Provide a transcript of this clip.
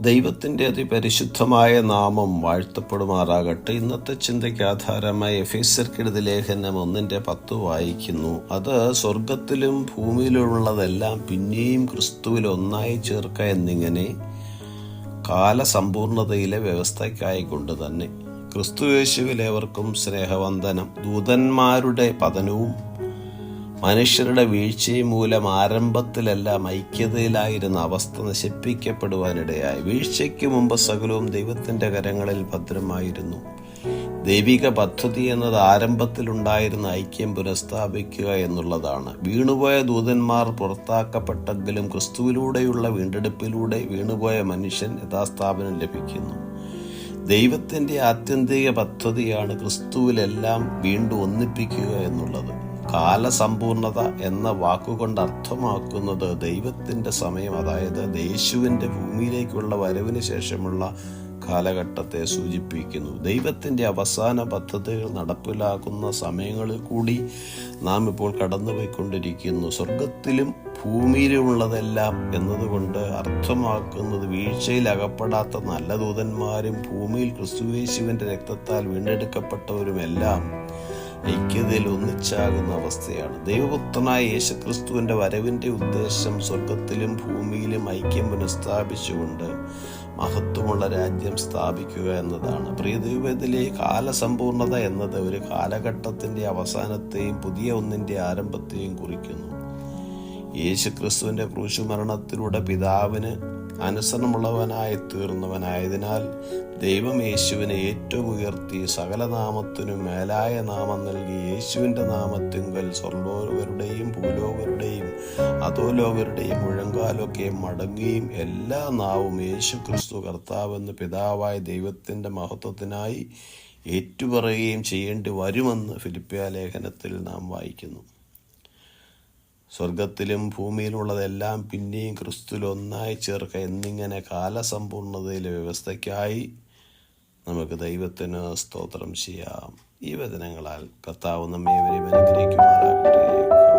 ദൈവത്തിന്റെ അതിപരിശുദ്ധമായ നാമം വാഴ്ത്തപ്പെടുമാറാകട്ടെ. ഇന്നത്തെ ചിന്തയ്ക്ക് ആധാരമായ എഫേസർക്കെടുത ലേഖനം ഒന്നിന്റെ പത്ത് വായിക്കുന്നു. അത് സ്വർഗത്തിലും ഭൂമിയിലുള്ളതെല്ലാം പിന്നെയും ക്രിസ്തുവിൽ ഒന്നായി ചേർക്ക എന്നിങ്ങനെ കാലസമ്പൂർണതയിലെ വ്യവസ്ഥയ്ക്കായിക്കൊണ്ട് തന്നെ. ക്രിസ്തുയേശുവിലേവർക്കും സ്നേഹവന്ദനം. ദൂതന്മാരുടെ പതനവും മനുഷ്യരുടെ വീഴ്ചയും മൂലം ആരംഭത്തിലെല്ലാം ഐക്യതയിലായിരുന്ന അവസ്ഥ നശിപ്പിക്കപ്പെടുവാനിടയായി. വീഴ്ചയ്ക്ക് മുമ്പ് സകലവും ദൈവത്തിന്റെ കരങ്ങളിൽ ഭദ്രമായിരുന്നു. ദൈവിക പദ്ധതി എന്നത് ആരംഭത്തിലുണ്ടായിരുന്ന ഐക്യം പുനഃസ്ഥാപിക്കുക എന്നുള്ളതാണ്. വീണുപോയ ദൂതന്മാർ പുറത്താക്കപ്പെട്ടെങ്കിലും ക്രിസ്തുവിലൂടെയുള്ള വീണ്ടെടുപ്പിലൂടെ വീണുപോയ മനുഷ്യൻ യഥാസ്ഥാപനം ലഭിക്കുന്നു. ദൈവത്തിന്റെ ആത്യന്തിക പദ്ധതിയാണ് ക്രിസ്തുവിലെല്ലാം വീണ്ടും ഒന്നിപ്പിക്കുക എന്നുള്ളത്. കാലസമ്പൂർണത എന്ന വാക്കുകൊണ്ട് അർത്ഥമാക്കുന്നത് ദൈവത്തിന്റെ സമയം അതായത് യേശുവിന്റെ ഭൂമിയിലേക്കുള്ള വരവിന് ശേഷമുള്ള കാലഘട്ടത്തെ സൂചിപ്പിക്കുന്നു. ദൈവത്തിന്റെ അവസാന പദ്ധതികൾ നടപ്പിലാക്കുന്ന സമയങ്ങളിൽ കൂടി നാം ഇപ്പോൾ കടന്നുപോയിക്കൊണ്ടിരിക്കുന്നു. സ്വർഗത്തിലും ഭൂമിയിലുമുള്ളതെല്ലാം എന്നതുകൊണ്ട് അർത്ഥമാക്കുന്നത് വീഴ്ചയിൽ അകപ്പെടാത്ത നല്ല ദൂതന്മാരും ഭൂമിയിൽ ക്രിസ്തുവേശുവിന്റെ രക്തത്താൽ വീണ്ടെടുക്കപ്പെട്ടവരുമെല്ലാം ഐക്യതയിൽ ഒന്നിച്ചാകുന്ന അവസ്ഥയാണ്. ദൈവപുത്രനായ യേശുക്രിസ്തുവിന്റെ വരവിന്റെ ഉദ്ദേശം സ്വർഗത്തിലും ഭൂമിയിലും ഐക്യം പുനഃസ്ഥാപിച്ചുകൊണ്ട് മഹത്വമുള്ള രാജ്യം സ്ഥാപിക്കുക എന്നതാണ്. പ്രിയ ദൈവത്തിലെ കാലസമ്പൂർണത എന്നത് ഒരു കാലഘട്ടത്തിന്റെ അവസാനത്തെയും പുതിയ ഒന്നിന്റെ ആരംഭത്തെയും കുറിക്കുന്നു. യേശുക്രിസ്തുവിന്റെ ക്രൂശുമരണത്തിലൂടെ പിതാവിന് അനുസരണമുള്ളവനായി തീർന്നവനായതിനാൽ ദൈവം യേശുവിനെ ഏറ്റവും ഉയർത്തി സകല നാമത്തിനു മേലായ നാമം നൽകി യേശുവിന്റെ നാമത്തിങ്കൽ സ്വർലോകരുടെയും ഭൂലോകരുടെയും അധോലോകരുടെയും മുഴങ്കാലൊക്കെ മടങ്ങുകയും എല്ലാ നാവും യേശു ക്രിസ്തു കർത്താവെന്ന് പിതാവായ ദൈവത്തിന്റെ മഹത്വത്തിനായി ഏറ്റുപറയുകയും ചെയ്യേണ്ടി വരുമെന്ന് ഫിലിപ്പിയ ലേഖനത്തിൽ നാം വായിക്കുന്നു. സ്വർഗത്തിലും ഭൂമിയിലുള്ളതെല്ലാം പിന്നെയും ക്രിസ്തുവിൽ ഒന്നായി ചേർക്ക എന്നിങ്ങനെ കാലസമ്പൂർണതയിലെ വ്യവസ്ഥയ്ക്കായി നമുക്ക് ദൈവത്തിന് സ്തോത്രം ചെയ്യാം. ഈ വചനങ്ങളാൽ കർത്താവ് നമ്മെ അനുഗ്രഹിക്കുമാറാകട്ടെ.